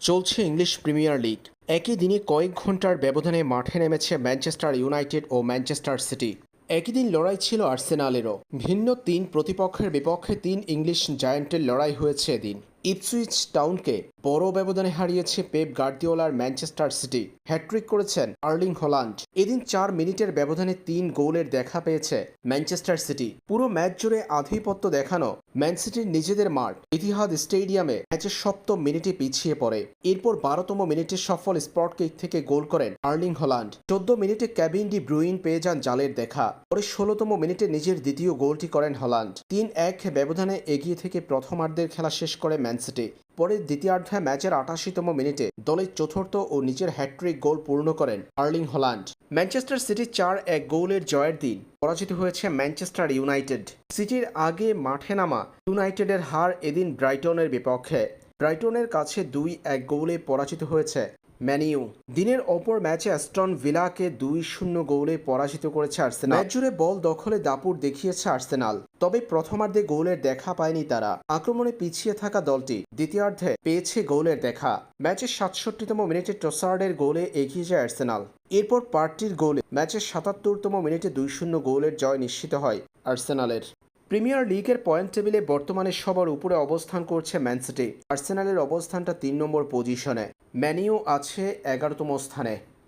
চলছে English premier league. একই দিনে কয়েক ঘণ্টার ব্যবধানে মাঠে নেমেছে ম্যানচেস্টার ইউনাইটেড ও ম্যানচেস্টার সিটি। একই দিন লড়াই ছিল আর্সেনালেরও। ভিন্ন তিন প্রতিপক্ষের বিপক্ষে তিন ইংলিশ জায়ান্টের লড়াই হয়েছে এদিন। ইপসুইচ টাউনকে বড় ব্যবধানে হারিয়েছে পেপ গার্দিওলার ম্যানচেস্টার সিটি। হ্যাট্রিক করেছেন আর্লিং হল্যান্ড। এদিন চার মিনিটের ব্যবধানে তিন গোলের দেখা পেয়েছে ম্যানচেস্টার সিটি। পুরো ম্যাচ জুড়ে আধিপত্য দেখানো ম্যান সিটির নিজেদের মাঠ। ইতিহাদ স্টেডিয়ামে ম্যাচের সপ্তম মিনিটে পিছিয়ে পড়ে। এরপর বারোতম মিনিটে সফল স্পট কিক থেকে গোল করেন আর্লিং হল্যান্ড। চোদ্দ মিনিটে ক্যাবিন ডি ব্রুইন পেয়ে যান জালের দেখা। পরে ষোলোতম মিনিটে নিজের দ্বিতীয় গোলটি করেন হল্যান্ড। তিন এক ব্যবধানে এগিয়ে থেকে প্রথমার্ধের খেলা শেষ করে ম্যান সিটি। পরে দ্বিতীয়ার্ধে ম্যাচের আটাশিতম মিনিটে দলের চতুর্থ ও নিজের হ্যাট্রিক গোল পূর্ণ করেন আর্লিং হল্যান্ড। ম্যানচেস্টার সিটি চার এক গোলের জয়ের দিন পরাজিত হয়েছে ম্যানচেস্টার ইউনাইটেড। সিটির আগে মাঠে নামা ইউনাইটেডের হার এদিন ব্রাইটনের বিপক্ষে। ব্রাইটনের কাছে দুই এক গোলে পরাজিত হয়েছে ম্যানিউ দিনের অপর ম্যাচে অ্যাস্টন ভিলাকে দুই শূন্য গোলে পরাজিত করেছে আর্সেনাল। ম্যাচ জুড়ে বল দখলে দাপুর দেখিয়েছে আর্সেনাল। তবে প্রথমার্ধে গোলের দেখা পায়নি তারা। আক্রমণে পিছিয়ে থাকা দলটি দ্বিতীয়ার্ধে পেয়েছে গোলের দেখা। ম্যাচের সাতষট্টিতম মিনিটে টসার্ডের গোলে এগিয়ে যায় আর্সেনাল। এরপর পার্টির গোলে ম্যাচের সাতাত্তরতম মিনিটে দুই শূন্য গোলের জয় নিশ্চিত হয় আর্সেনালের। প্রিমিয়ার লিগের পয়েন্ট টেবিলে বর্তমানে সবার উপরে অবস্থান করছে ম্যানসিটি আর্সেনালের অবস্থানটা তিন নম্বর পজিশনে। ম্যানিও আছে এগারোতম স্থানে।